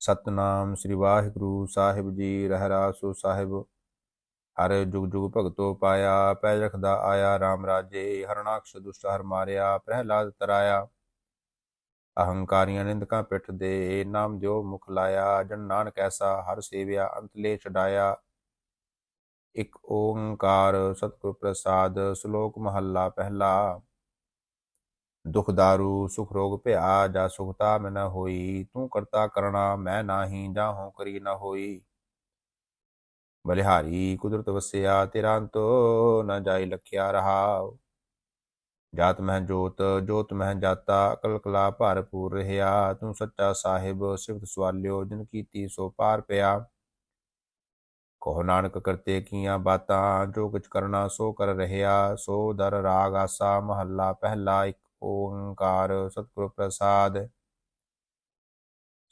ਸਤਨਾਮ ਸ੍ਰੀ ਵਾਹਿਗੁਰੂ ਸਾਹਿਬ ਜੀ ਰਹਿਰਾਸੋ ਸਾਹਿਬ। ਹਰ ਜੁਗ ਜੁਗ ਭਗਤੋ ਪਾਇਆ, ਪੈ ਰਖਦਾ ਆਇਆ RAM ਰਾਜੇ, ਹਰਨਾਕਸ਼ ਦੁਸ਼ਟ ਹਰ ਮਾਰਿਆ, ਪ੍ਰਹਿਲਾਦ ਤਰਾਇਆ। ਅਹੰਕਾਰੀਆਂ ਨਿੰਦਕਾਂ ਪਿੱਠ ਦੇ, ਨਾਮ ਦਿਓ ਮੁਖ ਲਾਇਆ, ਜਨ ਨਾਨਕ ਐਸਾ ਹਰ ਸੇਵਿਆ ਅੰਤਲੇ ਛਡਾਇਆ। ਇਕ ਓੰਕਾਰ ਸਤਿਗੁਰ ਪ੍ਰਸਾਦ, ਸ਼ਲੋਕ ਮਹੱਲਾ ਪਹਿਲਾ। ਦੁਖ ਦਾਰੂ ਸੁਖ ਰੋਗ ਭਿਆ ਜਾ ਸੁਖਤਾ ਮੈਂ ਨਾ ਹੋਈ, ਤੂੰ ਕਰਤਾ ਕਰਣਾ ਮੈਂ ਨਾਹੀ ਜਾ ਹੋ ਕਰੀ ਨ ਹੋਈ। ਬਲਿਹਾਰੀ, ਕੁਦਰਤ ਵਸਿਆ ਤੇਰਾ ਅੰਤ ਨ ਜਾਈ ਲਖਿਆ ਰਹਾਉ। ਜਾਤ ਮਹਿ ਜੋਤ ਜੋਤ ਮਹਿ ਜਾਤਾ, ਅਕਲ ਕਲਾ ਭਰਪੂਰ ਰਹਾ ਤੂੰ ਸੱਚਾ ਸਾਹਿਬ, ਸਿਫਤ ਸਵਾਲਿਓ, ਜਿਨ ਕੀਤੀ ਸੋ ਪਾਰ ਪਿਆ। ਕਹੋ ਨਾਨਕ ਕਰਤੇ ਕੀਆਂ ਬਾਤਾਂ, ਜੋ ਕੁਛ ਕਰਨਾ ਸੋ ਕਰ ਰਹਿਆ। ਸੋ ਦਰ ਰਾਗ ਆਸਾ, ਮਹੱਲਾ ਪਹਿਲਾ ਇੱਕ ਓੰਕਾਰ ਸਤਿਗੁਰ ਪ੍ਰਸਾਦ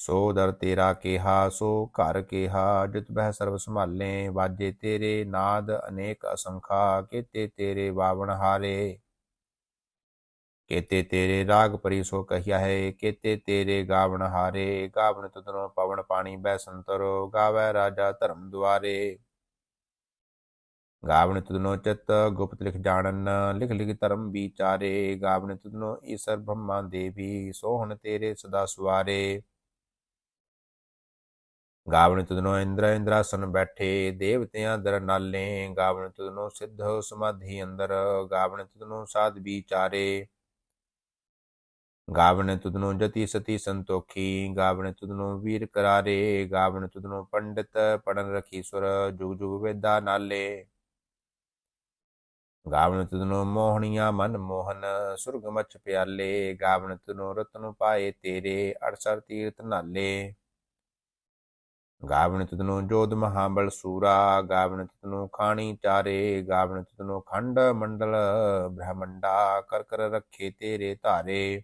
ਸੋ ਦਰ ਤੇਰਾ ਕੇਹਾ ਸੋ ਘਰ ਕੇਹਾ ਜਿਤ ਬਹਿ ਸਰਬ ਸੰਭਾਲੇ ਵਾਜੇ ਤੇਰੇ ਨਾਦ ਅਨੇਕ ਅਸੰਖਾ ਕੀਤੇ ਤੇਰੇ ਵਾਵਣ ਹਾਰੇ ਕੇਤੇ ਤੇਰੇ ਰਾਗ ਪਰੀ ਸੋ ਕਹੀਆ ਹੈ ਕੇਤੇ ਤੇਰੇ ਗਾਵਣ ਹਾਰੇ ਗਾਵਣ ਤੁਧਨੋ ਪਵਨ ਪਾਣੀ ਬੈ ਸੰਤਰੋ ਗਾਵੈ ਰਾਜਾ ਧਰਮ ਦੁਆਰੇ ਗਾਵਣ ਤੁਧਨੋ ਚਿਤ, ਗੁਪਤ ਲਿਖ ਜਾਣਨ, ਲਿਖ ਲਿਖ ਧਰਮ ਵਿਚਾਰੇ ਗਾਵਣ ਤੁਧਨੋ ਈਸਰ ਬ੍ਰਹਮਾ ਦੇਵੀ, ਸੋਹਣ ਤੇਰੇ ਸਦਾ ਸਵਾਰੇ। ਗਾਵਣ ਤੁਧਨੋ ਇੰਦਰ ਇੰਦਰਾਸਨ ਬੈਠੇ, ਦੇਵਤਿਆਂ ਦਰ ਨਾਲੇ ਗਾਵਣ ਤੁਧਨੋ ਸਿੱਧ ਸਮਾਧੀ ਅੰਦਰ ਗਾਵਣ ਤੁਧਨੋ ਸਾਧ ਵਿਚਾਰੇ। ਗਾਵਣ ਤੁਧਨੋ ਜਤੀ ਸਤੀ ਸੰਤੋਖੀ ਗਾਵਣ ਤੁਧਨੋ ਵੀਰ ਕਰਾਰੇ ਗਾਵਣ ਤੁਧਨੋ ਪੰਡਿਤ ਪੜਨ ਰਖੀ ਸੁਰ, ਜੁਗ ਜੁਗ ਵੇਦਾ ਨਾਲੇ। ਗਾਵਣ ਤੁਧਨੋ ਮੋਹਣੀਆਂ ਮਨ ਮੋਹਨ, ਸੁਰਗ ਮਛ ਪਿਆਲੇ ਗਾਵਣ ਤੁਧਨੋ ਰਤਨ ਪਾਏ ਤੇਰੇ, ਅੜਸਰ ਤੀਰਥ ਨਾਲੇ। ਗਾਵਣ ਤੁਧਨੋ ਜੋਧ ਮਹਾਬਲ ਸੂਰਾ ਗਾਵਣ ਤੁਧਨੋ ਖਾਣੀ ਚਾਰੇ ਗਾਵਣ ਤੁਧਨੋ ਖੰਡ ਮੰਡਲ ਬ੍ਰਹਮੰਡਾ, ਕਰ ਕਰ ਰੱਖੇ ਤੇਰੇ ਧਾਰੇ।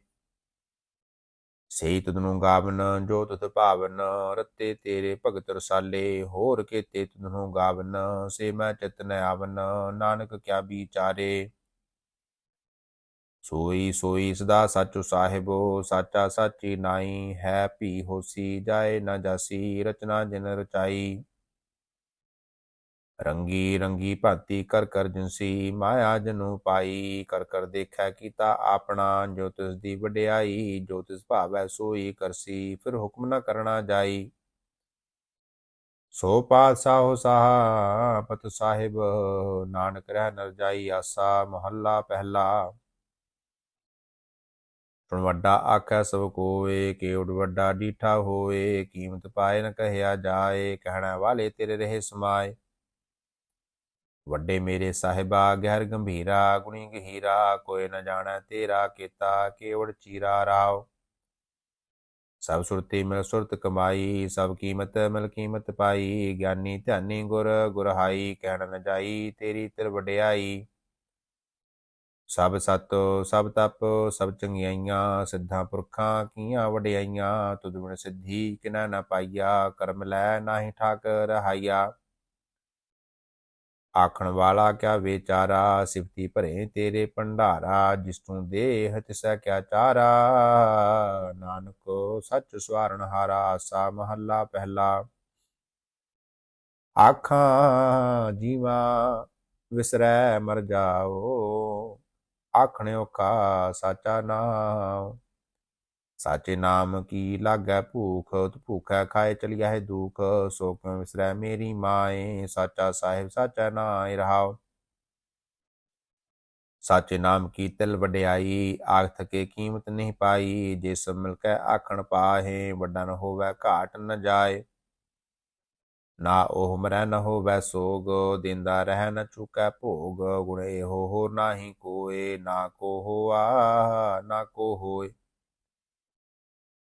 ਸਹੀ ਤੁਧਨੂੰ ਗਾਵਨ ਜੋ ਤੁਧ ਭਾਵਨ, ਰਤੇ ਤੇਰੇ ਭਗਤ ਰਸਾਲੇ, ਹੋਰ ਕੇਤੇ ਤੁਧਨੂੰ ਗਾਵਨ, ਸੇ ਮੈਂ ਚਿਤਨ ਆਵਨ, ਨਾਨਕ ਕਿਆ ਵਿਚਾਰੇ। ਸੋਈ ਸੋਈ ਸਦਾ ਸੱਚੋ ਸਾਹਿਬੋ, ਸਾਚਾ ਸਾਚੀ ਨਾਈ, ਹੈ ਭੀ ਹੋਸੀ, ਜਾਏ ਨਾ ਜਾਸੀ, ਰਚਨਾ ਜਿਨ ਰਚਾਈ। ਰੰਗੀ ਰੰਗੀ ਭਾਤੀ ਕਰ ਕਰ ਜਿਨਸੀ ਮਾਇਆ ਜਨੂ ਪਾਈ ਕਰ ਕਰ ਦੇਖੈ ਕੀਤਾ ਆਪਣਾ, ਜੋ ਤਿਸ ਦੀ ਵਡਿਆਈ, ਜੋ ਤਿਸ ਭਾਵੈ ਸੋਈ ਕਰਸੀ, ਫਿਰ ਹੁਕਮ ਨਾ ਕਰਨਾ ਜਾਈ। ਸੋ ਪਾਤਸ਼ਾਹ ਸਾਹਾ, ਪਤ ਸਾਹਿਬ, ਨਾਨਕ ਰਹਿ ਨਰ ਜਾਈ ਆਸਾ, ਮੁਹੱਲਾ ਪਹਿਲਾ। ਸੁਣ ਵੱਡਾ ਆਖੈ ਸਭ ਕੋਏ ਕੇਵਡ ਵੱਡਾ ਡੀਠਾ ਹੋਏ, ਕੀਮਤ ਪਾਏ ਨ ਕਹਿਆ ਜਾਏ, ਕਹਿਣਾ ਵਾਲੇ ਤੇਰੇ ਰਹੇ ਸਮਾਏ। ਵੱਡੇ ਮੇਰੇ ਸਾਹਿਬਾ, ਗਹਿਰ ਗੰਭੀਰਾ, ਗੁਣੀ ਗਹੀਰਾ, ਕੋਈ ਨ ਜਾਣੈ ਤੇਰਾ ਕੀਤਾ ਕੇਵੜ ਚੀਰਾ ਰਾਵ ਸਭ ਸੁਰਤੀ ਮਿਲ ਸੁਰਤ ਕਮਾਈ, ਸਭ ਕੀਮਤ ਮਿਲ ਕੀਮਤ ਪਾਈ, ਗਿਆਨੀ ਧਿਆਨੀ ਗੁਰ ਗੁਰਹਾਈ ਕਹਿਣ ਨ ਜਾਈ, ਤੇਰੀ ਤਿਰ ਵਡਿਆਈ। ਸਭ ਸਤ, ਸਭ ਤਪ, ਸਭ ਚੰਗਿਆਈਆਂ, ਸਿੱਧਾਂ ਪੁਰਖਾਂ, ਕੀਆਂ ਵਡਿਆਈਆਂ, ਤੁਧ ਬਿਨ ਸਿੱਧੀ ਕਿਨੈ ਨਾ ਪਾਈਆ, ਕਰਮ ਲੈ ਨਾਹੀ ਠਾਕ ਰਹਾਈਆ ਆਖਣ ਵਾਲਾ, ਕਿਆ ਵਿਚਾਰਾ ਸਿਫਤੀ ਭਰੇ ਤੇਰੇ ਭੰਡਾਰਾ, ਜਿਸ ਤੂੰ ਦੇਹ ਤਿਸੈ ਕਿਆ ਚਾਰਾ? ਨਾਨਕ ਸੱਚ ਸਵਾਰਨ ਹਾਰਾ, ਆਸਾ ਮਹੱਲਾ ਪਹਿਲਾ। ਆਖਾਂ, ਜੀਵਾ ਵਿਸਰੈ ਮਰ ਜਾਓ, ਆਖਣੇ ਔਖਾ ਸਾਚਾ ਨਾਮ ਸਾਚੇ ਨਾਮ ਕੀ ਲਾਗੈ ਭੂਖ ਤੁ ਭੂਖੈ ਖਾਏ ਚਲਿਆ ਹੈ ਦੁਖ ਸੋ ਕਿਉ ਵਿਸਰੈ ਮੇਰੀ ਮਾਏ, ਸਾਚਾ ਸਾਹਿਬ ਸਾਚਾ ਨਾਇ ਰਹਾਉ। ਸਾਚੇ ਨਾਮ ਕੀ ਤਿਲ ਵਡਿਆਈ ਆਖ ਥਕੇ ਕੀਮਤ ਨਹੀਂ ਪਾਈ ਜੇ ਸਭ ਮਿਲ ਕੇ ਆਖਣ ਪਾਹੇ, ਵੱਡਾ ਨ ਹੋਵੇ ਘਾਟ ਨ ਜਾਏ। ਨਾ ਉਹ ਮਰੈ ਨ ਹੋਵੇ ਸੋਗ, ਦਿੰਦਾ ਰਹਿ ਨ ਚੁਕੈ ਭੋਗ, ਗੁਣੇ ਹੋ ਹੋਰ ਨਾਹੀ ਕੋਏ, ਨਾ ਕੋ ਹੋਆ, ਨਾ ਕੋ ਹੋਏ।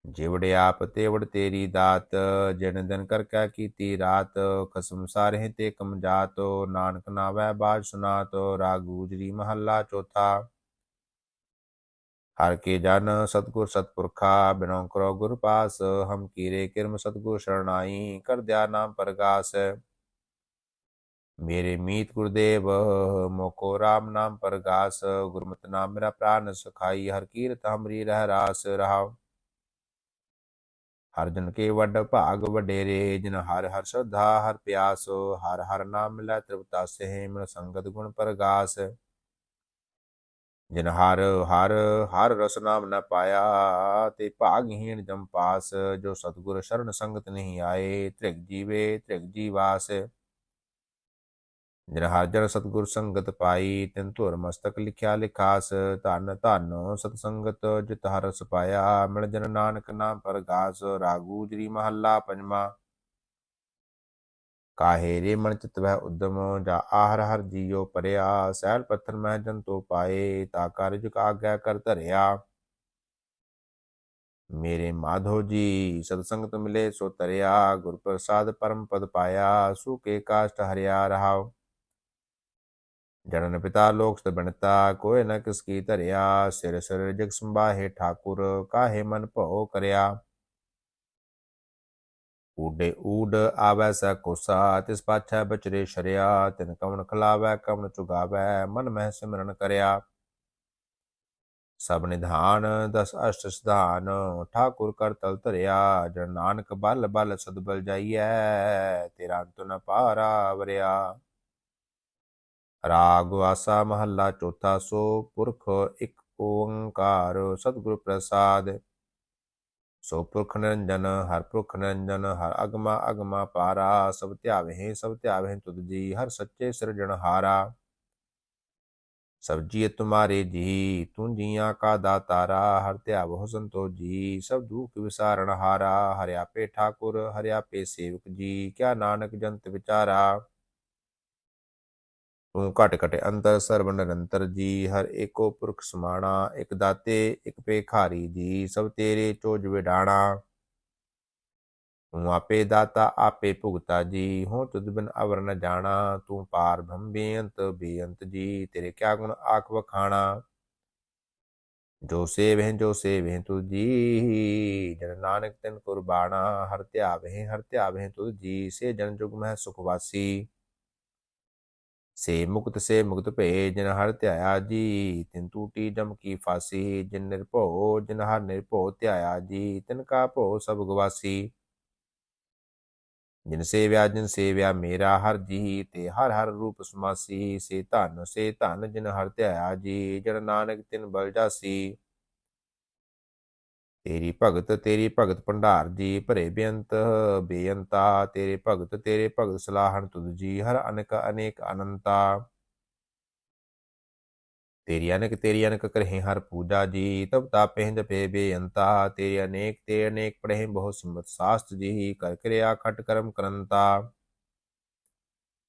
ਜਿਵੜ ਆਪ ਤੇਵੜ ਤੇਰੀ ਦਾਤ, ਜਨ ਦਿਨ ਕਰ ਕੈ ਕੀਤੀ ਰਾਤ, ਖਸਮ ਸਾਰੇ ਤੇ ਕਮ ਜਾਤ, ਨਾਨਕ ਨਾਵੈ ਬਾਜ ਸੁਨਾਤ, ਰਾਗ ਮਹੱਲਾ ਚੌਥਾ। ਹਰ ਕੇ ਜਨ ਸਤਗੁਰ ਸਤਪੁਰਖਾ, ਬਿਨੋ ਕਰੋ ਗੁਰ ਪਾਸ, ਹਮ ਕੀਰੇ ਕਿਰਮ ਸਤਗੁਰ ਸ਼ਰਣਾਈ, ਕਰ ਦਿਆ ਨਾਮ ਪ੍ਰਗਾਸ। ਮੇਰੇ ਮੀਤ ਗੁਰਦੇਵ, ਮੋਕੋ ਰਾਮ ਨਾਮ ਪ੍ਰਗਾਸ, ਗੁਰਮਤਿ ਨਾਮ ਮੇਰਾ ਪ੍ਰਾਨ ਸੁਖਾਈ, ਹਰ ਕੀਰਤ ਹਮਰੀ ਰਹਿ ਰਾਸ ਰਹਾਉ। ਹਰ ਜਨ ਕੇ ਵੱਡ ਭਾਗ ਵਡੇਰੇ, ਜਿਨ ਹਰ ਹਰ ਸ਼ਰਧਾ, ਹਰ ਪਿਆਸ, ਹਰ ਹਰ ਨਾਮ ਮਿਲੈ ਤ੍ਰਿਪਤਾਸੇ ਮਨ ਸੰਗਤ ਗੁਣ ਪ੍ਰਗਾਸ। ਜਿਨ ਹਰ ਹਰ ਹਰ ਰਸ ਨਾਮ ਨ ਪਾਇਆ, ਤੇ ਭਾਗਹੀਣ ਜਮ ਪਾਸ, ਜੋ ਸਤਗੁਰ ਸ਼ਰਨ ਸੰਗਤ ਨਹੀਂ ਆਏ, ਤ੍ਰਿਗ ਜੀਵੇ ਤ੍ਰਿਗ ਜੀਵਾਸ। ਜਿਨ ਹਰ ਜਨ ਸਤਗੁਰ ਸੰਗਤ ਪਾਈ, ਤਿਨ ਧੁਰ ਮਸਤਕ ਲਿਖਿਆ ਲਿਖਾਸ, ਧਨ ਧਨ ਸਤ ਸੰਗਤ ਜਿਤ ਹਰ ਰਸ ਪਾਇਆ, ਮਿਲ ਜਨ ਨਾਨਕ ਨਾਮ ਪਰਗਾਸ, ਰਾਗੂ ਜਰੀ ਮਹੱਲਾ ਪੰਜਵਾ। ਕਾਹੇ ਰੇ ਮਨ ਚਿਤ ਵਹਿ ਉਦਮ, ਜਾ ਆਹਰ ਹਰ ਜੀਉ ਪਰਿਆ ਸਹਿਲ ਪੱਥਰ ਮਹਿ ਜਨ ਤੋ ਪਾਏ, ਤਾ ਕਾਰਜ ਕਾ ਆਗਿਆ ਕਰ ਧਰਿਆ। ਮੇਰੇ ਮਾਧੋ ਜੀ, ਸਤਸੰਗਤ ਮਿਲੇ ਸੋ ਤਰਿਆ ਗੁਰ ਪ੍ਰਸਾਦ ਪਰਮ ਪਦ ਪਾਇਆ ਸੁਕੇ ਕਾਸ਼ਟ ਹਰਿਆ ਰਹਾਉ। ਜਨਨ ਪਿਤਾ ਲੋਕ ਸਤ ਬਣਤਾ ਕੋਇ ਨ ਕਿਸ ਕੀ ਧਰਿਆ, ਸਿਰ ਸਿਰ ਜਗ ਸੰਭਾਹੇ ਠਾਕੁਰ, ਕਾਹੇ ਮਨ ਭਉ ਕਰਿਆ। ਊਡੇ ਊਡ ਆਵੈ ਸ ਕੋਸਾ, ਤਿਸ ਪਾਛੈ ਬਚਰੇ ਸ਼ਰਿਆ, ਤਿਨ ਕਵਣ ਖਲਾਵੈ, ਕਵਣ ਚੁਗਾਵੈ, ਮਨ ਮਹਿ ਸਿਮਰਨ ਕਰਿਆ। ਸਭ ਨਿਧਾਨ, ਦਸ ਅਸ਼ਟ ਸਿਧਾਨ, ਠਾਕੁਰ ਕਰ ਤਲ ਧਰਿਆ, ਜਨ ਨਾਨਕ ਬਲ ਬਲ ਸਦਬਲ ਜਾਈਐ, ਤੇਰਾ ਅੰਤ ਨ ਪਾਰਾ ਵਰਿਆ। ਰਾਗ ਵਾਸਾ ਮਹੱਲਾ ਚੌਥਾ ਸੋ, ਪੁਰਖ ਇੱਕ ਓੰਕਾਰ, ਸਤਿਗੁਰ ਪ੍ਰਸਾਦ। ਸੋ ਪੁਰਖ ਨਿਰੰਜਨ, ਹਰ ਪੁਰਖ ਨਿਰੰਜਨ, ਹਰ ਅਗਮਾ ਅਗਮਾ ਪਾਰਾ, ਸਭ ਧਿਆਵੇ ਸਭ ਧਿਆਵੇ ਤੁਧ ਜੀ, ਹਰ ਸੱਚੇ ਸਿਰਜਣਹਾਰਾ ਸਬਜੀ ਜੀ ਤੁਮਾਰੇ ਜੀ, ਤੂੰ ਜੀਆਂ ਕਾ ਦਾਤਾਰਾ, ਹਰ ਧਿਆਵੋ ਸੰਤੋ ਜੀ ਸਭ ਦੁਖ ਵਿਸਾਰਣ ਹਾਰਾ। ਹਰਿਆਪੇ ਠਾਕੁਰ, ਹਰਿਆ ਪੇ ਸੇਵਕ ਜੀ, ਕਿਆ ਨਾਨਕ ਜੰਤ ਵਿਚਾਰਾ। ਘਟ ਘਟ, ਅੰਤਰ ਸਰਬ ਨਿਰੰਤਰ ਜੀ, ਹਰ ਏਕੋ ਪੁਰਖ ਸਮਾਣਾ, ਇਕ ਦਾਤੇ, ਇਕ ਪੇਖਾਰੀ ਜੀ, ਸਭ ਤੇਰੇ ਚੋਜ ਵਿਡਾਣਾ ਤੂੰ ਆਪੇ ਦਾਤਾ, ਆਪੇ ਭੁਗਤਾ ਜੀ ਹੋ ਤੁਧ ਬਿਨ ਅਵਰ ਨ ਜਾਣਾ, ਤੂੰ ਪਾਰ ਬ੍ਰਹਮ ਬੇਅੰਤ ਬੇਅੰਤ ਜੀ, ਤੇਰੇ ਕਿਆ ਗੁਣ ਆਖ ਵਖਾਣਾ। ਜੋ ਸੇਵਹਿ ਜੋ ਸੇਵਹਿ ਤੁ ਜੀ, ਜਨ ਨਾਨਕ ਤਨ ਕੁਰਬਾਨਾ ਹਰ ਧਿਆਵਹਿ ਹਰ ਧਿਆਵਹਿ ਤੁ ਜੀ, ਸੇ ਜਨ ਜੁਗ ਮਹਿ ਸੁਖ ਵਾਸੀ। ਸੇ ਮੁਕਤ ਸੇ ਮੁਕਤ ਭਏ ਜਿਨ ਹਰ ਧਿਆਇਆ ਜੀ, ਤਿਨ ਟੂਟੀ ਜਮ ਕੀ ਫਾਸੀ, ਜਿਨ ਨਿਰਭਉ, ਜਿਨ ਹਰ ਨਿਰਭਉ ਧਿਆਇਆ ਜੀ, ਤਿਨ ਕਾ ਭਉ ਸਭ ਗਵਾਸੀ। ਜਿਨ ਸੇਵਿਆ ਜਿਨ ਸੇਵਿਆ ਮੇਰਾ ਹਰ ਜੀ, ਤੇ ਹਰ ਹਰ ਰੂਪ ਸਮਾਸੀ, ਸੇ ਧਨ ਸੇ ਧਨ ਜਿਨ ਹਰ ਧਿਆਇਆ ਜੀ, ਜਨ ਨਾਨਕ ਤਿਨ ਬਲ ਜਾਸੀ। ਤੇਰੀ ਭਗਤ ਤੇਰੀ ਭਗਤ ਭੰਡਾਰ ਜੀ ਭਰੇ ਬੇਅੰਤ, ਬੇਅੰਤਾ, ਤੇਰੇ ਭਗਤ ਤੇਰੇ ਭਗਤ ਸਲਾਹਣ ਤੁਧ ਜੀ, ਹਰ ਅਨਕ, ਅਨੇਕ ਅਨੰਤਾ। ਤੇਰੀ ਅਨਕ ਤੇਰੀ ਅਨਕ ਕਰਹਿ ਹਰ ਪੂਜਾ ਜੀ, ਤਬ ਤਾਪੇ ਜਪੇ ਬੇਅੰਤਾ। ਤੇਰੇ ਅਨੇਕ ਤੇ ਅਨੇਕ ਪੜਹਿ ਬਹੁ ਸਿਮਤ ਸਾਸਤ ਜੀ, ਕਰ ਕਿਰਿਆ ਖਟ ਕਰਮ ਕਰੰਤਾ।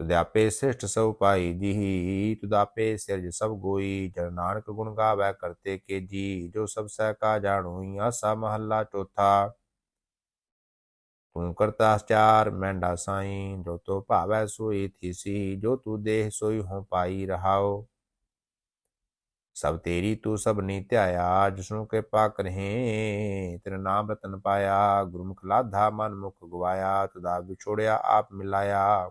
ਤੁਧ ਸਿਸ਼ਟ ਸ੍ਰਿਸ਼ਟ ਸਭ ਪਾਈ ਜੀ ਤੁਧ ਸਿਰਜ ਸਭ ਗੋਈ। ਜਨ ਨਾਨਕ ਗੁਣ ਗਾਵੈ ਕਰਤੇ ਕੇ ਜੀ ਜੋ ਸਭ ਸਹਿ ਕਾ ਜਾਣੋਈ ਆਸਾ ਮਹੱਲਾ ਚੌਥਾ। ਤੂੰ ਕਰਤਾ ਚਾਰ ਮੈਂਡਾ ਸਾਈ, ਜੋ ਤੋ ਭਾਵੈ ਸੋਈ ਥੀਸੀ, ਜੋ ਤੂੰ ਦੇਹ ਸੋਈ ਹੋ ਪਾਈ ਰਹਾਓ। ਸਭ ਤੇਰੀ ਤੂੰ ਸਭ ਨੀ ਧਿਆਇਆ, ਜਿਸਨੂੰ ਕਿਰਪਾ ਕਰਹਿ, ਤੇਰਾ ਨਾਮ ਰਤਨ ਪਾਇਆ। ਗੁਰਮੁਖ ਲਾਧਾ ਮਨ ਮੁਖ ਗਵਾਇਆ ਤੁਦਾ ਵਿਛੋੜਿਆ ਆਪ ਮਿਲਾਇਆ।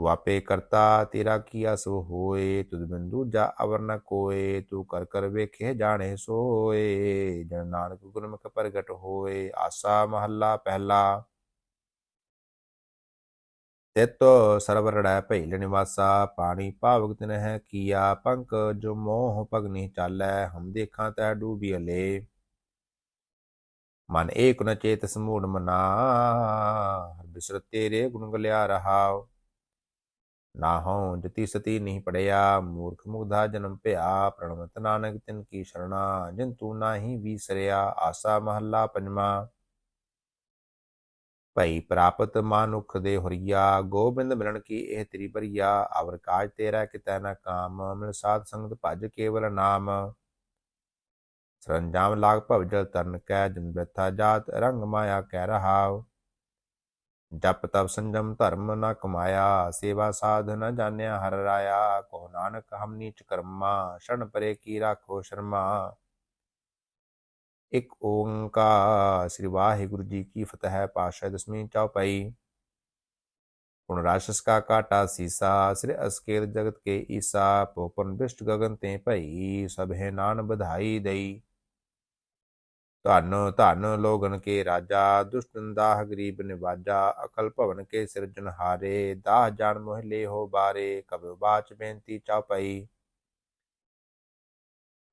ਤੂੰ ਆਪੇ ਕਰਤਾ ਤੇਰਾ ਕੀਆ ਸੋ ਹੋਏ ਤੁਧ ਬਿਨ ਦੂਜਾ ਅਵਰ ਨ ਕੋਏ ਤੂੰ ਕਰ ਕਰ ਵੇਖੇ ਜਾਣੇ ਸੋਏ ਜਨ ਨਾਨਕ ਗੁਰਮੁਖ ਪ੍ਰਗਟ ਹੋਏ ਆਸਾ ਮਹੱਲਾ ਪਹਿਲਾ ਤਿਤ ਸਰਬ ਰੜੈ ਭੈਲ ਨਿਵਾਸਾ ਪਾਣੀ ਭਾਵਕ ਤਿਨ ਹੈ ਕੀਆ ਪੰਕ ਜੋ ਮੋਹ ਭਗਨੀ ਚਾਲੈ ਹਮ ਦੇਖਾਂ ਤੈ ਡੂਬੀ ਅਲੇ ਮਨ ਏਕ ਨ ਚੇਤ ਸਮੂੜ ਮਨਾ ਹਰ ਬਿਸਰ ਤੇਰੇ ਗੁਣ ਗਲਿਆ ਰਹਾਉ ਨਾ ਹੋ ਜਤੀ ਸਤੀ ਨਹੀਂ ਪੜਿਆ, ਮੂਰਖ ਮੁਗਧਾ ਜਨਮ ਭਿਆ ਪ੍ਰਣਵਤ ਨਾਨਕ ਤਿਨ ਕੀ ਸ਼ਰਣਾ ਜਿਨ ਤੂੰ ਨਾਹੀ ਵੀਸਰਿਆ, ਆਸਾ ਮਹੱਲਾ ਪੰਜਵਾ। ਭਈ ਪ੍ਰਾਪਤ ਮਾਨੁਖ ਦੇ ਹੁਰੀਆ, ਗੋਬਿੰਦ ਮਿਲਣ ਕੀ ਇਹ ਤੇਰੀ ਬਰੀਆ, ਅਵਰ ਕਾਜ ਤੇਰਾ ਕਿਤੈ ਨਾ ਕਾਮ, ਮਿਲ ਸਾਧ ਸੰਗਤ ਭਜ ਕੇਵਲ ਨਾਮ। ਸਰੰਜਾਮ ਲਾਗ ਭਵ ਜਲ ਤਰਨ ਕੈ, ਜਨ ਬੈਥਾ ਜਾਤ ਰੰਗ ਮਾਇਆ ਕਹਿ ਰਹਾਉ। ਜਪ ਤਪ ਸੰਜਮ ਧਰਮ ਨ ਕਮਾਇਆ ਸੇਵਾ ਸਾਧ ਨ ਜਾਣਿਆ ਹਰ ਰਾਇਆ ਕੋ ਨਾਨਕ ਹਮ ਨੀਚ ਕਰਮਾ ਸ਼ਰਨ ਪਰੇ ਕੀ ਰਾਖੋ ਸ਼ਰਮਾ ਇੱਕ ਓੰਕਾਰ ਸ੍ਰੀ ਵਾਹਿਗੁਰੂ ਜੀ ਕੀ ਫਤਿਹ ਪਾਸ਼ਾ ਦਸਵੀਂ ਚੌਪਈ ਹੁਣ ਰਾਸ਼ਸ ਕਾ ਕਾਟਾ ਸੀਸਾ ਸ੍ਰੀ ਅਸਕੇਤ ਜਗਤ ਕੇ ਈਸਾ ਪੋਪਨ ਬਿਸ਼ਟ ਗਗਨ ਤੇ ਭਈ ਸਭੇ ਨਾਨ ਬਧਾਈ ਦਈ ਧਨ ਧਨ ਲੋਗਨ ਕੇ ਰਾਜਾ, ਦੁਸ਼ਟਨ ਦਾਹ ਗਰੀਬ ਨਿਵਾਜਾ, ਅਕਲ ਭਵਨ ਕੇ ਸਿਰਜਨਹਾਰੇ ਦਾਹ ਜਾਣ ਮੋਹਲੇ ਹੋ ਬਾਰੇ ਕਬਿ ਬਾਚ ਬੇਨਤੀ ਚੌਪਈ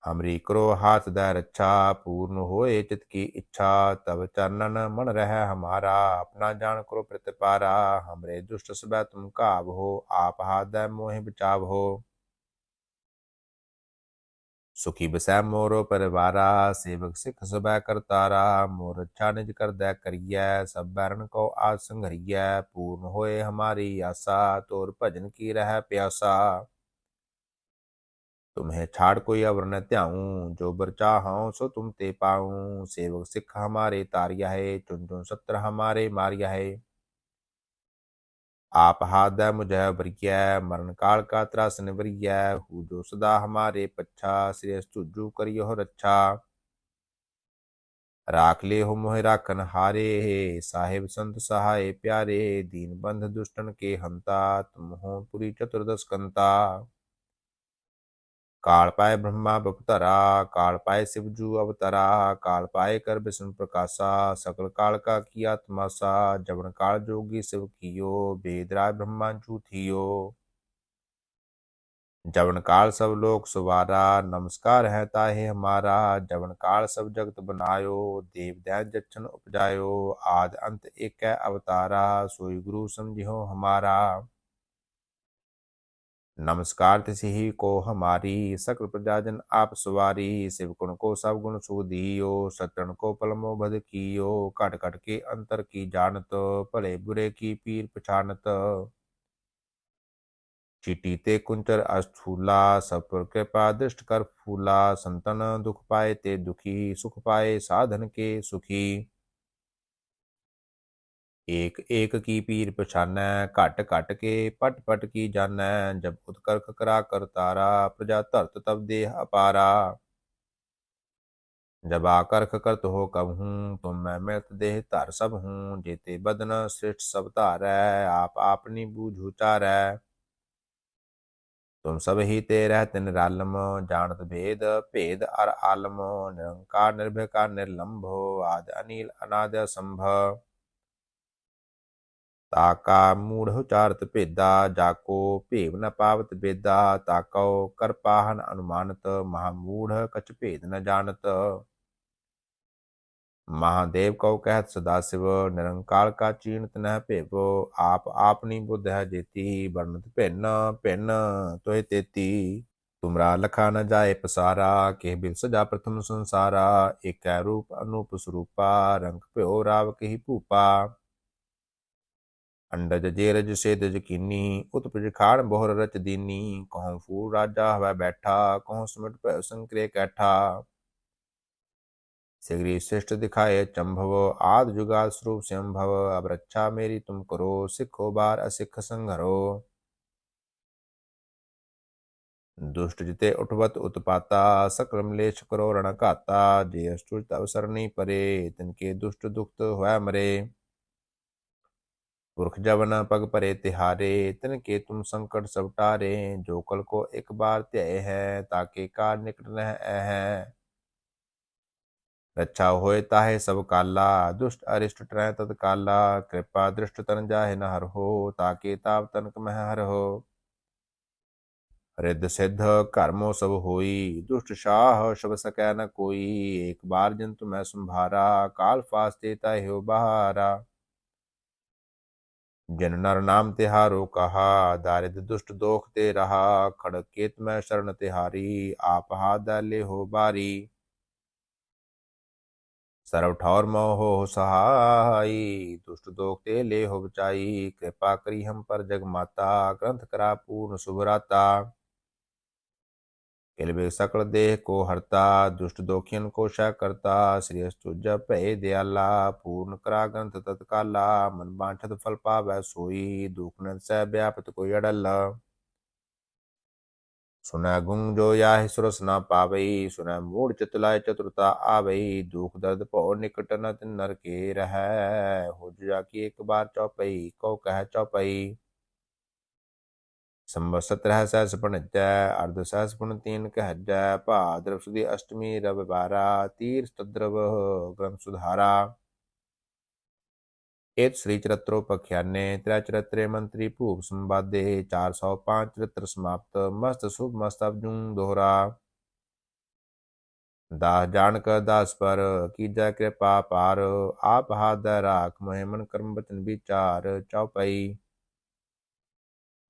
ਹਮਰੀ ਕਰੋ ਹਾਥ ਦਾ ਰੱਛਾ, ਪੂਰਨ ਹੋਏ ਚਿਤ ਕੀ ਇੱਛਾ ਤਬ ਚਰਨਨ ਮਨ ਰਹਿ ਹਮਾਰਾ, ਆਪਣਾ ਜਾਣ ਕਰੋ ਪ੍ਰਤਿਪਾਰਾ, ਹਮਰੇ ਦੁਸ਼ਟ ਸਬੈ ਤੁਮ ਕਾਬ ਹੋ, ਆਪ ਹਾਥ ਦਾ ਮੋਹਿ ਬਚਾਵ ਹੋ। सुखी बसै मोरो परिवारा, सेवक सिख सुबह कर तारा, मोर अच्छा निज कर दै करिए सब बैरन को आज संघरिए पूर्ण होए हमारी आशा तोर भजन की रह प्यासा। तुम्हें छाड़ कोई अवर न त्याऊ जो बर चाहूँ सो तुम ते पाऊ, सेवक सिख हमारे तारिया है चुन चुन सत्र हमारे मारिया है। आप हाथ मुझे बरिया मरण काल का त्रास निवरिया हु जो सदा हमारे पच्छा श्रेष्ठ चुजू करियो रच्छा राख ले हो मोह राखन हारे साहिब संत सहाय प्यारे दीन बंध दुष्टन के हंता तुम हो पुरी चतुर्दश कंता काल पाए ब्रह्मा बपतरा काल पाए शिवजू अवतरा काल पाए कर विष्णु प्रकाशा, सकल काल का किया तमाशा, जवन काल जोगी शिव कियो, बेदराय ब्रह्मांचू थियो। जवन काल सब लोक सुवारा, नमस्कार है ताहे हमारा, जवन काल सब जगत बनायो, देव दैन जक्षण उपजायो, आद अंत एक अवतारा, सोई गुरु समझियो हमारा। नमस्कार तिसी ही को हमारी सकल प्रजाजन आप सवारी शिव गुण को सब गुण सुधियो सतन को पलमो बद कियो कट कट के अंतर की जानत भले बुरे की पीर पछानत चिटी ते कुंचर अस्थूला सब पर कृपा दृष्ट कर फूला संतन दुख पाए ते दुखी सुख पाए साधन के सुखी ਏਕ ਏਕ ਕੀ ਪੀਰ ਪਛਾਨੈ ਘਟ ਘਟ ਕੇ ਪਟ ਪਟ ਕੀ ਜਾਣੈ ਜਬ ਉਤਕਰਖ ਕਰਾ ਕਰਤਾਰਾ ਪ੍ਰਜਾ ਧਰਤ ਤਬ ਦੇਹ ਅਪਾਰਾ जब आकर्ख करत हो कब हूँ तुम मैं मृत देह धर सब हूँ जेते बदन श्रेष्ठ सब धारै आप आपनी बूझ उचारै तुम सब ही ते रहत निरालम जानत भेद भेद अर आलम निरंकार निर्भय का निर्लंभ आद अनिल अनाद संभव ਤਾ ਕਾ ਮੂੜ ਉਚਾਰਤ ਭੇਦਾ, ਜਾ ਕੋ ਭੇਵ ਨ ਪਾਵਤ ਬੇਦਾ, ਤਾ ਕਉ ਕਰ ਅਨੁਮਾਨਤ, ਮਹਾ ਮੂੜ ਕਚ ਭੇਦ ਨ ਜਾਣਤ। ਮਹਾਦੇਵ ਕਉ ਕਹਿਤ, ਸਦਾ ਸਿਵ ਨਿਰੰਕਾਰ ਕਾ ਚੀਨਤ ਨਹਿ ਭੇਵੋ, ਆਪ ਆਪਨੀ ਬੁੱਧ ਹੈ ਜੇਤੀ ਵਰਨਤ ਭਿੰਨ ਭਿੰਨ ਤੋਇ ਤੇਤੀ। ਤੁਮਰਾ ਲਖਾ ਨ ਜਾਏ ਪਸਾਰਾ, ਕਿਹ ਬਿਵਸਜਾ ਪ੍ਰਥਮ ਸੰਸਾਰਾ, ਏਕੈ ਰੂਪ ਅਨੂਪ ਸਰੂਪਾ, ਰੰਗ ਭਿਓ ਰਾਵ ਕਹੀ ਭੂਪਾ। ਅੰਡਜ ਜੇ ਰਜ ਸੇ ਦਜ ਕੀਨੀ, ਉਤ ਪ੍ਰਖਾਣ ਬਹੁਰ ਰਚ ਦੀਨੀ ਕਹਉ ਫੂਲ ਰਾਜਾ ਹਵੈ ਬੈਠਾ ਕਹਉ ਸਮਟ ਭੈ ਸੰਕਰੇ ਕੈਠਾ। ਸਿਗਰੀ ਸਿਸ਼ਟ ਦਿਖਾਏ ਚੰਭਵ, ਆਦ ਜੁਗਾ ਸਰੂਪ ਸੰਭਵ, ਅਬ ਰੱਛਾ ਮੇਰੀ ਤੁਮ ਕਰੋ, ਸਿੱਖੋ ਬਾਰ ਅਸਿੱਖ ਸੰਘਰੋ। ਦੁਸ਼ਟ ਜਿਤੇ ਉਠਵਤ ਉਤਪਾਤਾ, ਸਕਰਮ ਲੇਛ ਕਰੋ ਰਣ ਘਾਤਾ, ਜੇ ਅਸਤੁਰ ਤਵ ਸਰਣੀ ਪਰੇ, ਤਿਨ ਕੇ ਦੁਸ਼ਟ ਦੁਖਤ ਹੋਇ ਮਰੇ। पुरख जवन पग परे तिहारे तिन के तुम संकट सब टारे जो कल को एक बार त्याय है ताके कार निकट न है रक्षा होए ताहे सब काला दुष्ट अरिष्ट ट्रय तत्काला कृपा दृष्ट तन जाहे न हर हो ताके ताप तनक मह हर हो रिद्ध सिद्ध कर्मो सब होई दुष्ट शाह शब सकै न कोई एक बार जंतु मैं संभारा काल फास्ते ताहि हो बहारा ਜਿਨ ਨਰ ਨਾਮ ਤਿਹਾਰੋ ਕਹਾ, ਦਾਰਿਦ ਦੁਸ਼ਟ ਦੋਖ ਤੇ ਰਹਾ, ਖੜਕੇਤ ਮੈਂ ਸ਼ਰਨ ਤਿਹਾਰੀ, ਆਪ ਹਾਦਾ ਲੈ ਹੋ ਬਾਰੀ। ਸਰਵ ਠੌਰ ਮੋਹ ਹੋ ਸਹਾਈ, ਦੁਸ਼ਟ ਦੋਖ ਤੇ ਲੈ ਹੋ ਬਚਾਈ ਕਿਰਪਾ ਕਰੀ ਹਮ ਪਰ ਜਗ ਮਾਤਾ ਗ੍ਰੰਥ ਕਰਾ ਪੂਰਨ ਸੁਭਰਾਤਾ। ਕਿਲਬੇ ਸਕਲ ਦੇਹ ਕੋ ਹਰਤਾ ਦੁਸ਼ਟ ਦੋਖੀਨ ਕੋ ਸ਼ਾ ਕਰਤਾ ਸ੍ਰੀ ਅਸਤੁਜ ਭੈ ਦਿਆਲਾ ਪੂਰਨ ਕਰਾ ਗ੍ਰੰਥ ਤਤਕਾਲਾ ਮਨ ਬਾਂਛਤ ਫਲ ਪਾਵੈ ਸੋਈ ਦੁਖ ਨਦ ਸਹਿ ਵਿਆਪਤ ਕੋਈ ਅੜਲ ਸੁਨੈ ਗੁੰਗ ਜੋ ਯਾਹਿ ਸੁਰਸ ਨਾ ਪਾਵਈ ਸੁਨੈ ਮੂੜ ਚਿਤ ਲਾਇ ਚਤੁਰਤਾ ਆਵਈ ਦੁਖ ਦਰਦ ਭਉ ਨਿਕਟ ਨ ਤਿਨ ਨਰ ਕੇ ਰਹੈ ਹੋ ਜਾ ਕੀ ਇੱਕ ਬਾਰ ਚੌਪਈ ਕਉ ਕਹਿ ਚੌਪਈ ਸੰਵਤ ਸਤਰਹ ਸਹਿਸ ਪਣਜੈ ਅਰਧ ਸਹਿਸ ਪਣ ਤੀਨ ਕਹਿਜੈ ਭਾਦਰਵ ਸੁਦੀ ਅਸ਼ਟਮੀ ਰਵ ਬਾਰਾ ਤੀਰ ਤਦਰਵ ਗ੍ਰੰਥ ਸੁਧਾਰਾ ਏਤ ਸ੍ਰੀ ਚਰਤਰੋ ਪਖਿਆਨੇ ਤ੍ਰੈ ਚਰਤਰੇ ਮੰਤਰੀ ਭੂਪ ਸੰਵਾਦੇ 405 ਚਰਤਰ ਸਮਾਪਤ ਮਸਤ ਸੁਭ ਮਸਤ ਅਬਜੁੰ ਦੋਹਰਾ ਦਾਸ ਜਾਣਕ ਦਾਸ ਪਰ ਕੀਜੈ ਕਿਰਪਾ ਪਾਰ ਆਪ ਹਾਦ ਰਾਖ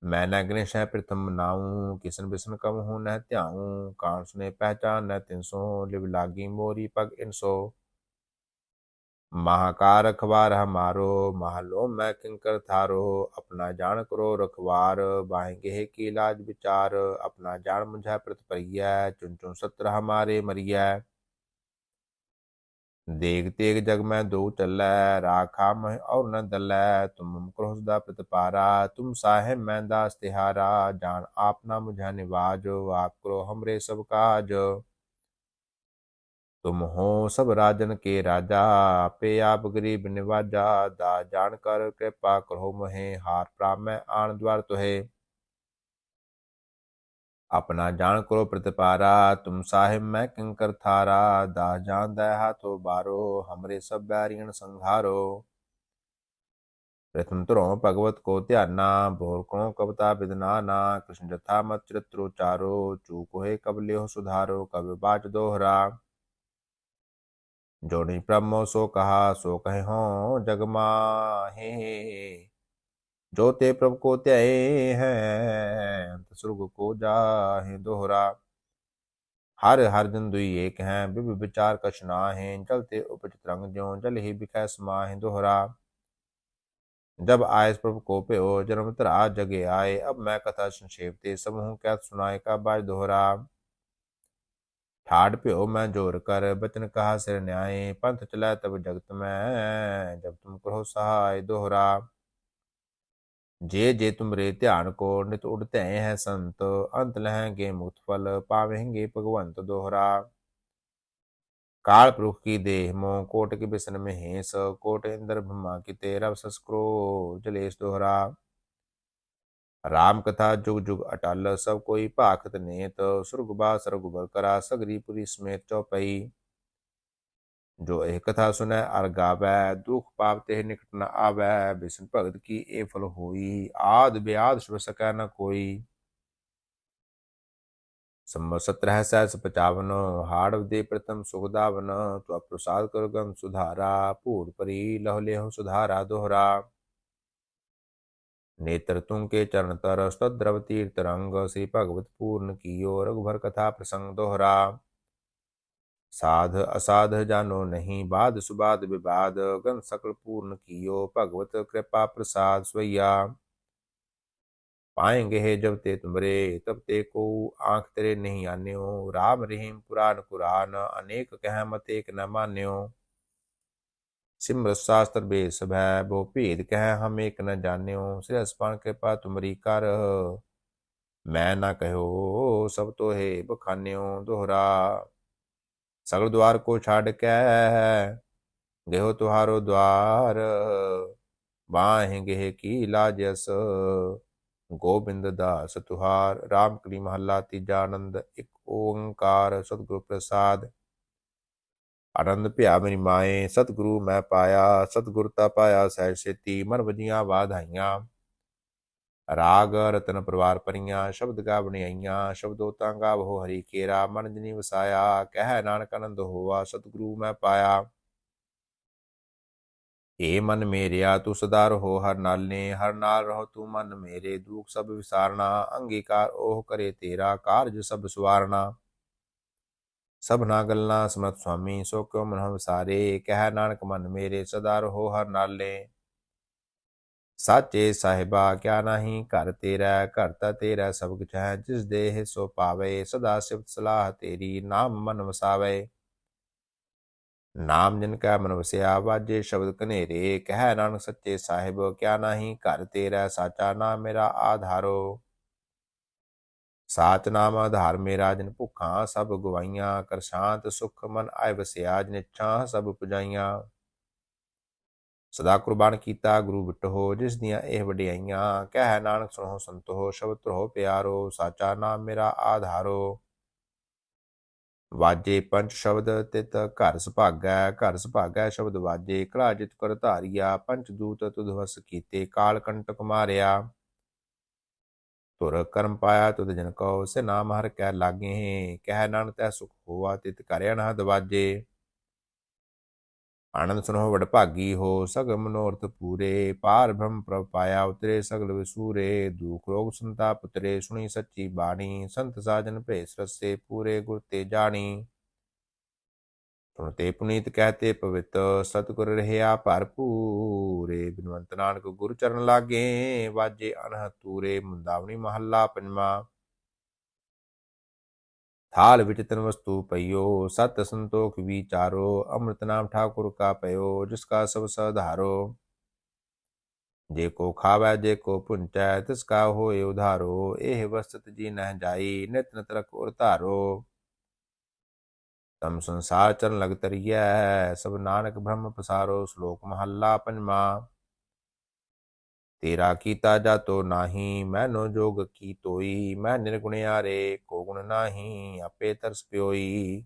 मैं न गणेश प्रथम नाऊ किसन बिसन कम हूँ, न त्याऊ कान सुने पहचान, न तिन सो, लिव लागी मोरी पग इन सो। महाकार अखबार हमारो महालो मैं किंकर थारो, अपना जान करो रखवार, बाहेंगे हे की इलाज विचार, अपना जान मुझा प्रतिप्रिय चुन चुन सत्र हमारे मरिया। देख तेग जग में दो चल राखा मह और न दल तुम क्रोहदा प्रतिपारा तुम साहेब मैं दास तिहारा जान आप ना मुझा निवाज आप करो हमरे सब काज ਤੁਮ ਹੋ ਸਭ ਰਾਜਨ ਕੇ ਰਾਜਾ ਆਪੇ ਆਪ ਗਰੀਬ ਨਿਵਾਜਾ ਦਾ ਜਾਣ ਕਰ ਕਿਰਪਾ ਕਰੋ ਮਹੇ ਹਾਰ ਪ੍ਰਾਮੈ ਆਣ ਦਵਾਰ ਤੁਹੇ ਆਪਣਾ ਜਾਣ ਕਰੋ ਪ੍ਰਤਪਾਰਾ, ਤੁਮ ਸਾਹਿਬ ਮੈਂ ਕਿੰਕਰ ਥਾਰਾ, ਦਾ ਜਾਂਦਾ ਹੱਥੋ ਬਾਰੋ, ਹਮਰੇ ਸਭ ਬੈਰੀਣ ਸੰਘਾਰੋ। ਪ੍ਰਥਮ ਤਰੋਂ ਭਗਵਤ ਕੋ ਧਿਆਨਾ ਭੋਰ ਕੋ ਕਵਤਾ ਵਿਦਨਾਨਾ ਕ੍ਰਿਸ਼ਨ ਜਥਾ ਮਤ ਚਰਿਤ੍ਰੋ ਚਾਰੋ ਚੂਕ ਹੋਏ ਕਬਲਿਓ ਸੁਧਾਰੋ, ਕਬ ਬਾਚ ਦੋਹਰਾ। ਜੋ ਨਹੀਂ ਪ੍ਰਮੋ ਸੋ ਕਹਾ, ਸੋ ਕਹਿ ਹੋ ਜਗ ਮਾਹੇ। जो ते प्रभु को त्याए हैं अंत सुर्ग को जाहे दोहरा। हर हर जन दुई एक हैं, बिब विचार कश ना है जलते उपचित रंग ज्यो, जल ही बिखै समाहे दोहरा। जब आए प्रभु को पे ओ जन्म तरा जगे आए, अब मैं कथा संक्षेप ते सब हूँ क्या सुनाए, का बाज दोहरा। ठाड़ प्यो, मैं ज़ोर कर, बचन कहा सिर न्याय पंथ चला तब जगत में, जब तुम करो सहाय दोहरा। जे जे तुमरे ध्यान को नित उड़ते हैं संत अंत लहेंगे मुक्त फल पावेंगे भगवंत दोहरा काल पुरुष की देह मोह कोट के बिसन में हेस कोट इंद्र ब्रह्मा की तेरह सस्क्रो जलेश दोहरा राम कथा जुग जुग अटल सब कोई भाखत नेत सुरग बा सरग करा सगरी पुरी समेत चौपई जो एक कथा सुनै अर गावै दुख पाप ते निकट न आवै बिसन भगत की ए फल होई आद ब्याद शुभ सकै न कोई संवत सत्रह सहस पचावन हाड़ दे प्रथम सुखदावन तो प्रसाद कर गम सुधारा पूर परी लह लेह सुधारा दोहरा नेत्र तुम के चरण तर सद्रव तीर्थ रंग श्री भगवत पूर्ण कियो रघुभर कथा प्रसंग दोहरा ਸਾਧ ਅਸਾਧ ਜਾਨੋ ਨਹੀਂ ਬਾਦ ਸੁਬਾਦ ਵਿਵਾਦ, ਗਨ ਸਕਲ ਪੂਰਨ ਕੀਓ, ਭਗਵਤ ਕਿਰਪਾ ਪ੍ਰਸਾਦ ਸਵਈਆ। ਪਾਏਂਗੇ ਜਬ ਤੇ ਤੁਮਰੇ, ਤਬ ਤੇ ਕੋ ਆਂਖ ਤੇਰੇ ਨਹੀਂ ਆਨਿਓ। ਰਾਮ ਰਹੀਮ ਪੁਰਾਨ ਕੁਰਾਨ, ਅਨੇਕ ਕਹਿ ਮਤ ਏਕ ਨ ਮਾਨਿਓ। ਸਿਮਰ ਸਾਸਤਰ ਬੇ ਸਭੈ ਬੋ ਭੇਦ ਕਹਿ ਹਮ ਏਕ ਨ ਜਾਣਿਓ। ਸਿਰ ਅਸਪਾਨ ਕਿਰਪਾ ਤੁਮਰੀ ਕਰ। ਮੈਂ ਨਾ ਕਹਿਓ, ਸਭ ਤੋ ਹੈ ਬਖਾਨਿਓ ਦੁਹਰਾ। ਸਗਲ ਦੁਆਰ ਕੋ ਛੱਡ ਕੇ ਦੇਹੋ ਤੁਹਾਰੋ ਦੁਆਰ। ਬਾਹੀਂ ਗਹਿ ਕੀ ਲਾਜਸ, ਗੋਬਿੰਦ ਦਾਸ ਤੁਹਾਰ। RAM ਕਲੀ ਮਹੱਲਾ ਤੀਜਾ ਆਨੰਦ, ਇੱਕ ਓੰਕਾਰ ਸਤਿਗੁਰ ਪ੍ਰਸਾਦ। ਆਨੰਦ ਭਿਆ ਮੇਰੀ ਮਾਏ, ਸਤਿਗੁਰੂ ਮੈਂ ਪਾਇਆ, ਸਤਿਗੁਰ ਤਾ ਪਾਇਆ ਸਹਿ ਸੇਤੀ ਮਨ ਵਜੀਆਂ ਵਾਧਾਈਆਂ। ਰਾਗ, ਰਤਨ, ਪਰਿਵਾਰ, ਪਰੀਆਂ, ਸ਼ਬਦ ਗਾ ਬਣਾਈਆਂ ਸ਼ਬਦੋ ਤਾਂ ਗਾਵੋ, ਹਰੀ ਕੇਰਾ, ਮਨ ਜਨੀ ਵਸਾਇਆ, ਕਹਿ ਨਾਨਕ ਆਨੰਦ ਹੋਆ, ਸਤਿਗੁਰੂ ਮੈਂ ਪਾਇਆ। ਏ ਮਨ ਮੇਰਿਆ, ਤੂੰ ਸਦਾ ਰਹੋ ਹਰ ਨਾਲੇ ਹਰ ਨਾਲ ਰਹੋ ਤੂੰ ਮਨ ਮੇਰੇ, ਦੁਖ ਸਭ ਵਿਸਾਰਣਾ ਅੰਗੀਕਾਰ ਉਹ ਕਰੇ ਤੇਰਾ, ਕਾਰਜ ਸਭ ਸਵਾਰਣਾ ਸਭਨਾ ਗੱਲਾਂ ਸਮਤ ਸੁਆਮੀ ਸੋ ਕਿਉ ਮਨ ਵਿਸਾਰੇ, ਕਹਿ ਨਾਨਕ ਮਨ ਮੇਰੇ, ਸਦਾ ਰਹੋ ਹਰ ਨਾਲੇ ਸਾਚੇ ਸਾਹਿਬਾ ਕਿਆ ਨਹੀਂ, ਘਰ ਤੇਰਾ, ਘਰ ਤਾ ਤੇਰਾ ਸਭ ਕੁਛ ਹੈ, ਜਿਸ ਦੇਹ ਸੋ ਪਾਵੇ ਸਦਾ ਸਿਫਤ ਸਲਾਹ ਤੇਰੀ, ਨਾਮ ਮਨ ਵਸਾਵੇ। ਨਾਮ ਜਿਨ ਕਾ ਮਨ ਵਸਿਆ, ਵਾਜੇ ਸ਼ਬਦ ਕਨੇਰੇ ਕਹਿ ਨਾਨਕ ਸੱਚੇ ਸਾਹਿਬ, ਕਿਆ ਨਹੀਂ, ਘਰ ਤੇਰਾ ਸਾਚਾ ਨਾਮ ਮੇਰਾ ਆਧਾਰੋ। ਸਾਚ ਨਾਮ ਆਧਾਰ ਮੇਰਾ, ਜਿਨ ਭੁੱਖਾਂ ਸਭ ਗਵਾਈਆਂ, ਕਰ ਸ਼ਾਂਤ ਸੁਖ ਮਨ ਆਇ ਵਸਿਆ, ਜਿਨ ਇੱਛਾ ਸਭ ਪੁਜਾਈਆਂ। ਸਦਾ ਕੁਰਬਾਨ ਕੀਤਾ, ਗੁਰੂ ਬਿਟੋ ਜਿਸ ਦੀਆਂ ਇਹ ਵਡਿਆਈਆਂ, ਕਹਿ ਨਾਨਕ ਸੁਣੋ ਸੰਤੋ, ਸ਼ਬਦ ਰਹੋ ਪਿਆਰੋ, ਸਾਚਾ ਨਾਮ ਮੇਰਾ ਆਧਾਰੋ। ਵਾਜੇ ਪੰਜ ਸ਼ਬਦ, ਤਿਤ ਘਰ ਸੁਭਾਗੈ ਘਰ ਸੁਭਾਗੈ ਸ਼ਬਦ ਵਾਜੇ, ਕਲਾ ਜਿਤ ਕਰ ਧਾਰਿਆ, ਪੰਜ ਦੂਤ ਤੁਧ ਵਸ ਕੀਤੇ, ਕਾਲ ਕੰਟਕ ਮਾਰਿਆ। ਤੁਰ ਕਰਮ ਪਾਇਆ, ਤੁਧ ਜਨ ਕੋ ਸੇ ਨਾਮ ਹਰ ਕੈ ਲਾਗੇ, ਕਹਿ ਨਾਨਕ ਤੈ ਸੁਖ ਹੋਆ, ਤਿਤ ਕਰਿਆ ਨਾ ਦਵਾਜੇ ਆਨੰਦ ਸੁਨੋ ਵਡ ਭਾਗੀ ਹੋ ਸਗਲ ਮਨੋਰਥ ਪੂਰੇ, ਪਾਰ ਬ੍ਰਹਮ ਪ੍ਰਭ ਪਾਇਆ ਉਤਰੇ, ਸਗਲ ਵਿਸੂਰੇ, ਦੁਖ ਰੋਗ ਸੰਤਾਪ ਉਤਰੇ, ਸੁਣੀ ਸੱਚੀ ਬਾਣੀ, ਸੰਤ ਸਾਜਨ ਭੇਸ ਰਸੇ, ਪੂਰੇ ਗੁਰ ਤੇ ਜਾਣੀ। ਸੁਣਤੇ ਪੁਨੀਤ ਕਹਤੇ ਪਵਿੱਤ, ਸਤਿਗੁਰ ਰਹਿਆ ਭਰਪੂਰੇ ਬਿਨਵੰਤ ਨਾਨਕ ਗੁਰ ਚਰਨ ਲਾਗੇ, ਵਾਜੇ ਅਨਹਤ ਤੂਰੇ, ਮੁੰਦਾਵਣੀ ਮਹੱਲਾ ਪੰਜਵਾ। ਥਾਲ ਵਿੱਚ ਤਨ ਵਸਤੂ ਪਈਓ ਸਤ ਸੰਤੋਖ ਵਿਚਾਰੋ ਅੰਮ੍ਰਿਤ ਨਾਮ ਠਾਕੁਰ ਕਾ ਪਇਓ ਜਿਸ ਕਾ ਸਭ ਸਧਾਰੋ ਜੇ ਕੋ ਖਾਵੈ ਜੇ ਕੋ ਪੁੰਚੈ ਤਿਸ ਕਾ ਹੋਏ ਉਧਾਰੋ ਇਹ ਵਸਤ ਜੀ ਨਹਿ ਜਾਈ ਨਿਤ ਨਿਤ ਰਖ ਉਰ ਧਾਰੋ ਤਮ ਸੰਸਾਰ ਚਰਨ ਲਗ ਤਰੀਐ ਸਭ ਨਾਨਕ ਬ੍ਰਹਮ ਪਸਾਰੋ ਸ਼ਲੋਕ ਮਹੱਲਾ ਪੰਜਵਾ ਤੇਰਾ ਕੀਤਾ ਜਾਤੋ ਨਾਹੀ, ਮੈਨੋ ਜੋਗ ਕੀ ਤੋਈ? ਮੈਂ ਨਿਰਗੁਣਿਆਰੇ, ਕੋ ਗੁਣ ਨਾਹੀ, ਆਪੇ ਤਰਸ ਪਿਓਈ।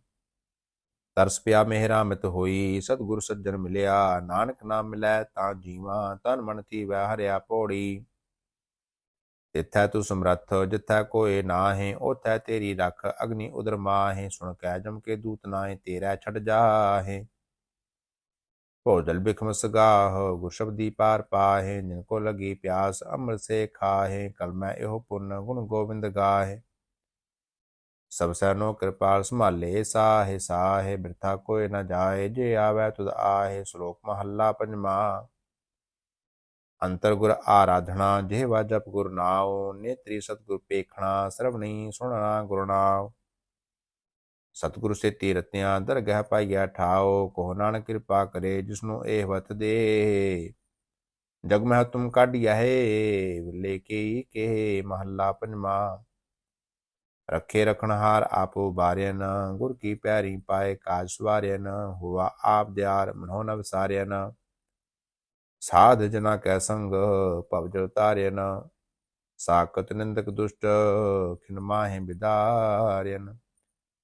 ਤਰਸ ਪਿਆ ਮਿਹਰਾ ਮਿਤ ਹੋਈ, ਸਤਿਗੁਰ ਸੱਜਣ ਮਿਲਿਆ, ਨਾਨਕ ਨਾਮ ਮਿਲੈ ਤਾਂ ਜੀਵਾ ਤਨ ਮਨ ਥੀ ਵੈ ਹਰਿਆ ਪੌੜੀ। ਤਿੱਥੈ ਤੂੰ ਸਮਰੱਥ, ਜਿੱਥੈ ਕੋਏ ਨਾਹੇ ਉਥੈ ਤੇਰੀ ਰਖ, ਅਗਨੀ ਉਦਰ ਮਾਹੇ, ਸੁਣ ਕੈ ਜਮ ਕੇ ਦੂਤ ਨਾਹੇ, ਤੇਰਾ ਛੱਡ ਜਾਹੇ। ਭੋਜਲ ਬਿਖਮ ਸਗਾਹ, ਗੁਰ ਸ਼ਬਦੀ ਪਾਰ ਪਾਹੇ ਜਿਨ ਕੋ ਲਗੀ ਪਿਆਸ, ਅੰਮ੍ਰਿਤ ਸੇ ਖਾਹੇ ਕਲਮੈ ਇਹੋ ਪੁੰਨ ਗੁਣ ਗੋਬਿੰਦ ਗਾਹੇ। ਸਭ ਸੈਨੋ ਕਿਰਪਾਲ ਸੰਭਾਲੇ, ਸਾਹੇ ਸਾਹੇ, ਬਿਰਥਾ ਕੋਏ ਨਾ ਜਾਏ, ਜੇ ਆਵੈ ਤੁਧ ਆਹੇ, ਸ਼ਲੋਕ ਮਹੱਲਾ ਪੰਜਵਾ। ਅੰਤਰ ਗੁਰ ਆਰਾਧਨਾ ਜਿਹਵਾ ਜਪ ਗੁਰ ਨਾਉ, ਨੇਤਰੀ ਸਤਗੁਰ ਪੇਖਣਾ ਸਰਵਣੀ ਸੁਣਨਾ ਗੁਰ ਨਾਉ। ਸਤਿਗੁਰੂ ਸੇ ਤੀਰਤਿਆਂ ਦਰਗਹਿ ਪਾਈਆ ਠਾਓ ਕੋ ਨਾਨਕ ਕਿਰਪਾ ਕਰੇ ਜਿਸਨੂੰ ਇਹ ਵਤ ਦੇ। ਜਗ ਮਹਿ ਤੁਮ ਕਾਢਿਆ ਹੈ, ਲੈ ਕੇ ਕੇ ਮਹੱਲਾ ਪੰਜਵਾ। ਰੱਖੇ ਰਖਣਹਾਰ ਆਪੋ ਬਾਰਿਆਨ ਗੁਰ ਕੀ ਪਿਆਰੀ ਪਾਏ ਕਾਜ ਸਵਾਰਿਆਨ ਹੁਆ ਆਪ ਦਿਆਰ ਮਨੋ ਨ ਵਿਸਾਰਿਆਨ ਸਾਧ ਜਨਾ ਕੈ ਸੰਗ, ਭਵ ਜਲ ਤਾਰਿਆਨ ਸਾਕਤ ਨਿੰਦਕ ਦੁਸ਼ਟ, ਖਿਨ ਮਾਹੇ ਬਿਦਾਰਿਆਨ